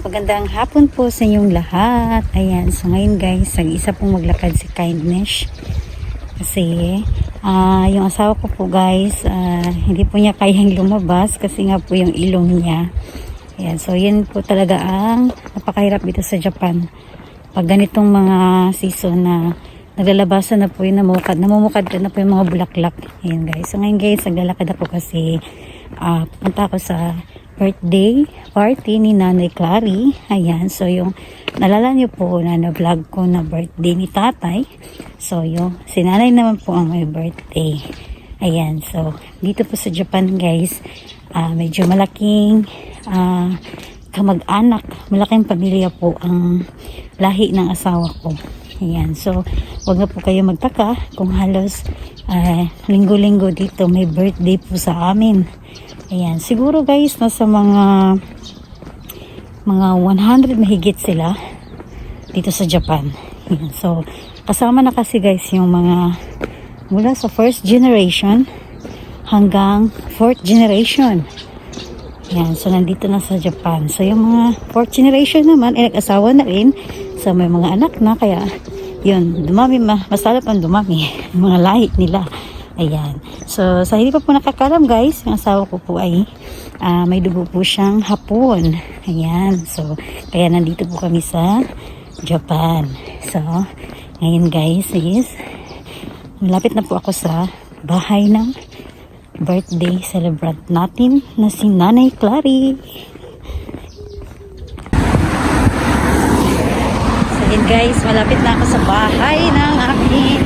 Magandang hapon po sa inyong lahat. Ayan, so ngayon guys, nag-isa pong maglakad si Kindness. Kasi, ah yung asawa ko po guys, ah, hindi po niya kayang lumabas kasi nga po yung ilong niya. Ayan, so yun po talaga ang napakahirap dito sa Japan. Pag ganitong mga season na naglalabasan na po yung namumukad, namumukad na po yung mga bulaklak. Ayan guys, so ngayon guys, naglalakad ako kasi ah pupunta ako sa birthday party ni Nanay Clary. Ayan, so yung nalala niyo po na na-vlog ko na birthday ni tatay. So yung si nanay naman po ang may birthday. Ayan, so dito po sa Japan guys, ah, medyo malaking ah, kamag-anak, malaking pamilya po ang lahi ng asawa ko. Ayan, so wag na po kayo magtaka kung halos ah, linggo-linggo dito may birthday po sa amin. Ayan, siguro guys, nasa mga mga 100 mahigit sila dito sa Japan. Ayan, so, kasama na kasi guys yung mga mula sa first generation hanggang fourth generation. Ayan, so nandito na sa Japan. So, yung mga fourth generation naman, eh, nag-asawa na rin. So, may mga anak na, kaya, yun, dumami, ma- mas lalo pang dumami, mga lahi nila. Ayan. So, sa hindi pa po nakakalam guys, yung asawa ko po ay ah, may dugo po siyang hapon. Ayan. So, kaya nandito po kami sa Japan. So, ngayon guys is malapit na po ako sa bahay ng birthday celebrant natin na si Nanay Clary. So, yun guys, malapit na ako sa bahay ng aking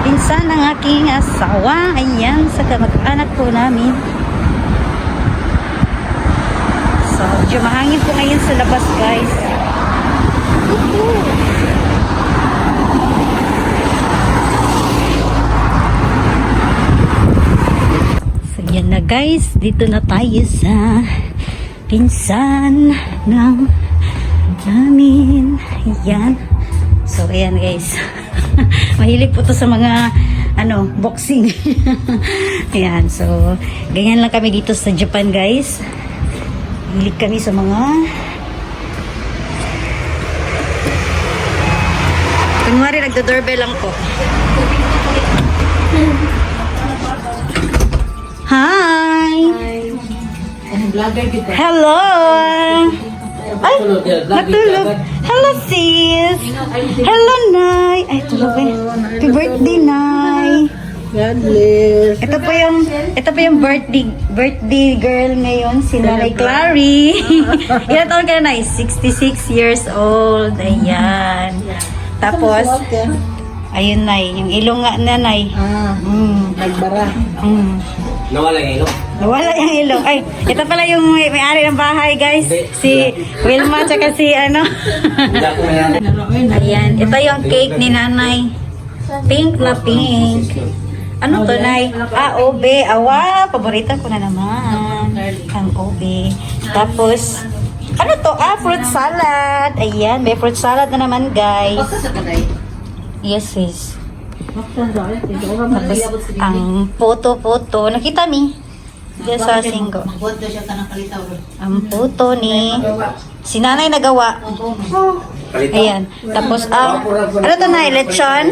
pinsan ng aking asawa. Ayan, sa kamag-anak po namin. So, medyo mahangin po ngayon sa labas, guys. So, yan na guys. Dito na tayo sa pinsan ng namin. Ayan. So, ayan guys. Mahilig po to sa mga ano, boxing. ayan. So, ganyan lang kami dito sa Japan guys. Mahilig kami sa mga Kunwari, nagdo-doorbell lang po. Hi! Kita. Hello! Ay, natulog. Hello, sis! Hello, Nay! Ay, tulog eh. Happy birthday, Nay! God bless. Ito po yung, ito po yung birthday, birthday girl ngayon, si Nanay Clary. Ilan taon ka na, Nay? 66 years old. Ayan. Tapos, ayun, Nay. Yung ilong nga na, Nay. Ah, Mm. nagbara. Mm. Nawala yung ilong. Nawala yung ilong. Ay, ito pala yung may- may-ari ng bahay, guys. Si Wilma, tsaka si ano. May Ayan, ito yung cake ni nanay. Pink na pink. Ano to, Nay? Ah, ube. Awa, paborito ko na naman. Ang ube. Tapos, ano to? Ah, fruit salad. Ayan, may fruit salad na naman, guys. Yes, sis. Tapos, ang puto-puto. Nakita mi? Diyan sa singgo. Ang puto ni si nanay nagawa. Ayan. Tapos, ang, ano to na? Lechon?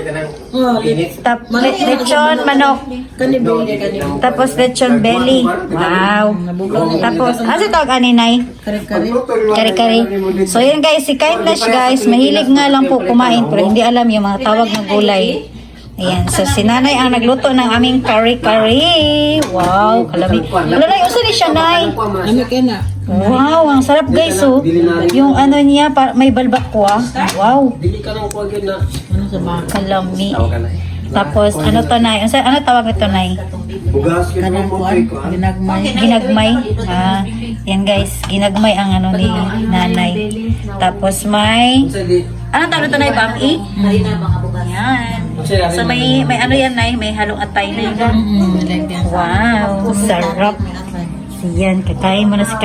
Tap, le- lechon, manok. Tapos, lechon belly. Wow. Tapos, ano tawag ani nay? Kare-kare. Kari-kari. So, yun guys, si Kindness guys, mahilig nga lang po kumain pero hindi alam yung mga tawag ng gulay. Ayan, so si nanay ang nagluto ng aming kari-kari. Wow, kalami. Wala na, uso ni siya, nay. Ano ka na? Wow, ang sarap guys, oh. Yung ano niya, may balbakwa. Wow, Dili ka nang kuwag yun na. Ano sa mga? kalami. Tapos, ano to, nay? Ano, ano tawag ito, nay? Bugas ka Kanang kuan? Ginagmay. Ginagmay. Ah, yan guys, ginagmay ang ano ni nanay. Tapos may, ano tawag ito, nay? Bang-i? Yan. So may, may ano yan, nay? May halong atay na yun. Mm. Wow, sarap. Yan, kakain mo na si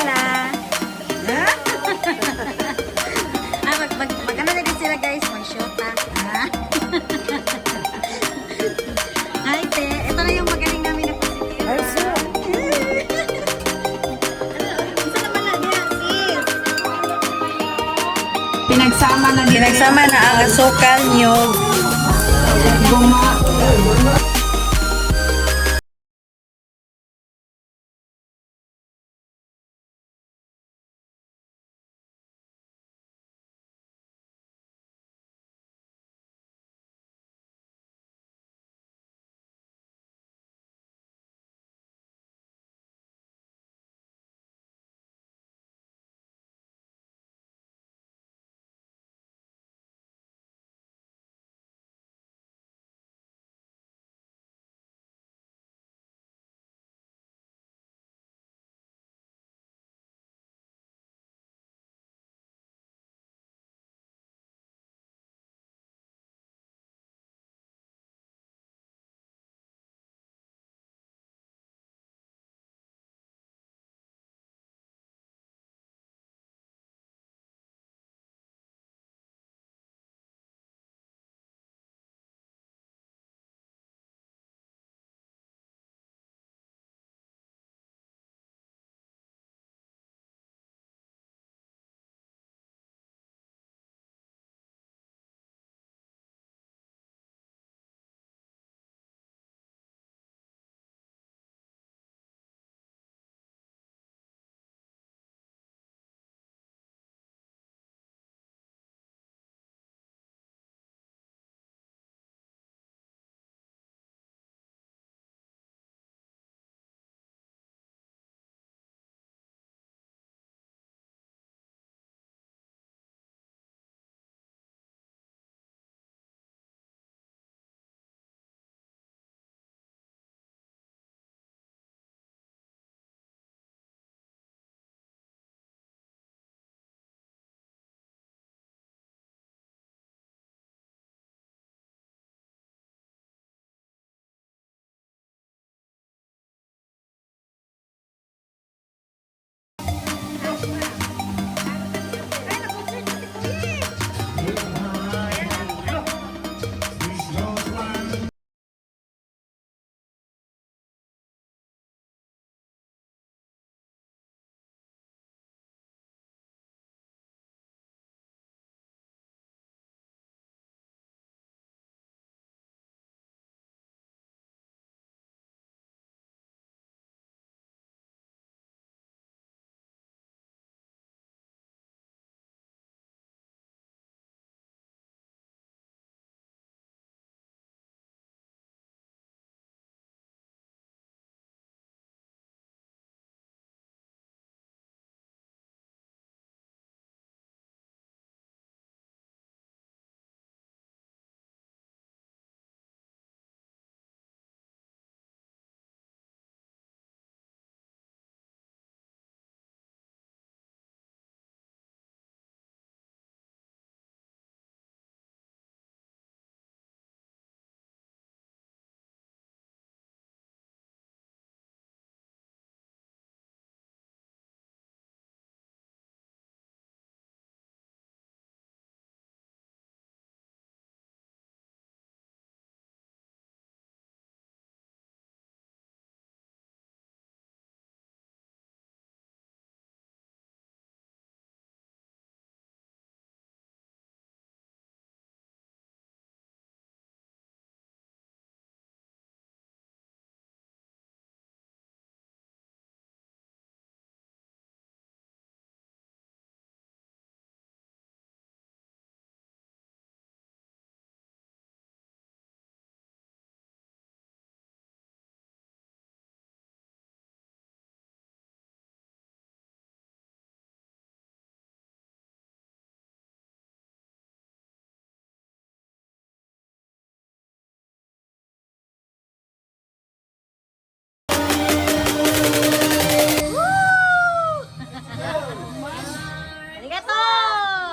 Kindness. sila. ah, mag, mag, mag ano na din sila guys, mag-shoot ah. Ah. Ay, te, ito na yung magaling namin na positive. Ay, na sis. Pinagsama na nila. Pinagsama na ang asukal, nyog. Guma.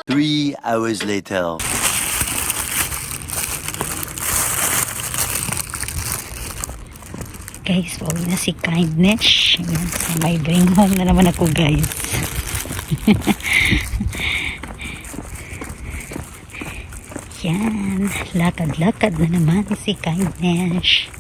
Three hours later. guys, pauwi na si Kindness. Ayan, may bring home na naman ako guys. Yan, lakad-lakad na naman si Kindness.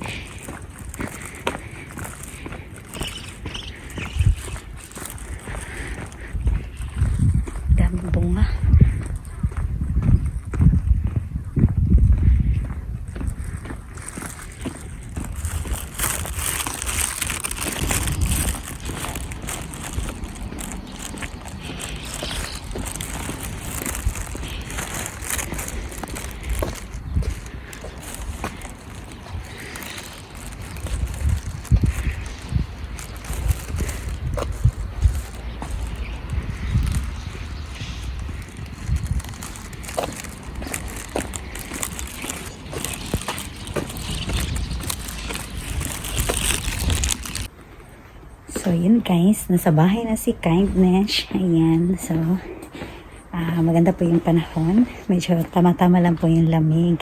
So, yun guys. Nasa bahay na si Kindness. Ayan. So, ah maganda po yung panahon. Medyo tama-tama lang po yung lamig.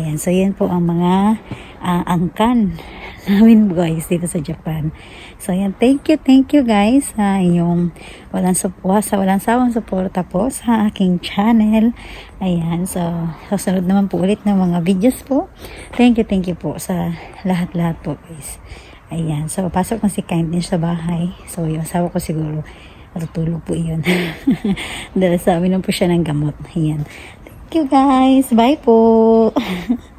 Ayan. So, yun po ang mga ah, angkan namin guys dito sa Japan. So, ayan. Thank you, thank you guys sa inyong walang sa walang sawang suporta po sa aking channel. Ayan. So, susunod naman po ulit ng mga videos po. Thank you, thank you po sa lahat-lahat po guys. Ayan. So, pasok na si Kindness sa bahay. So, yung asawa ko siguro, matutulog po yun. Dahil sa amin po siya ng gamot. Ayan. Thank you guys. Bye po.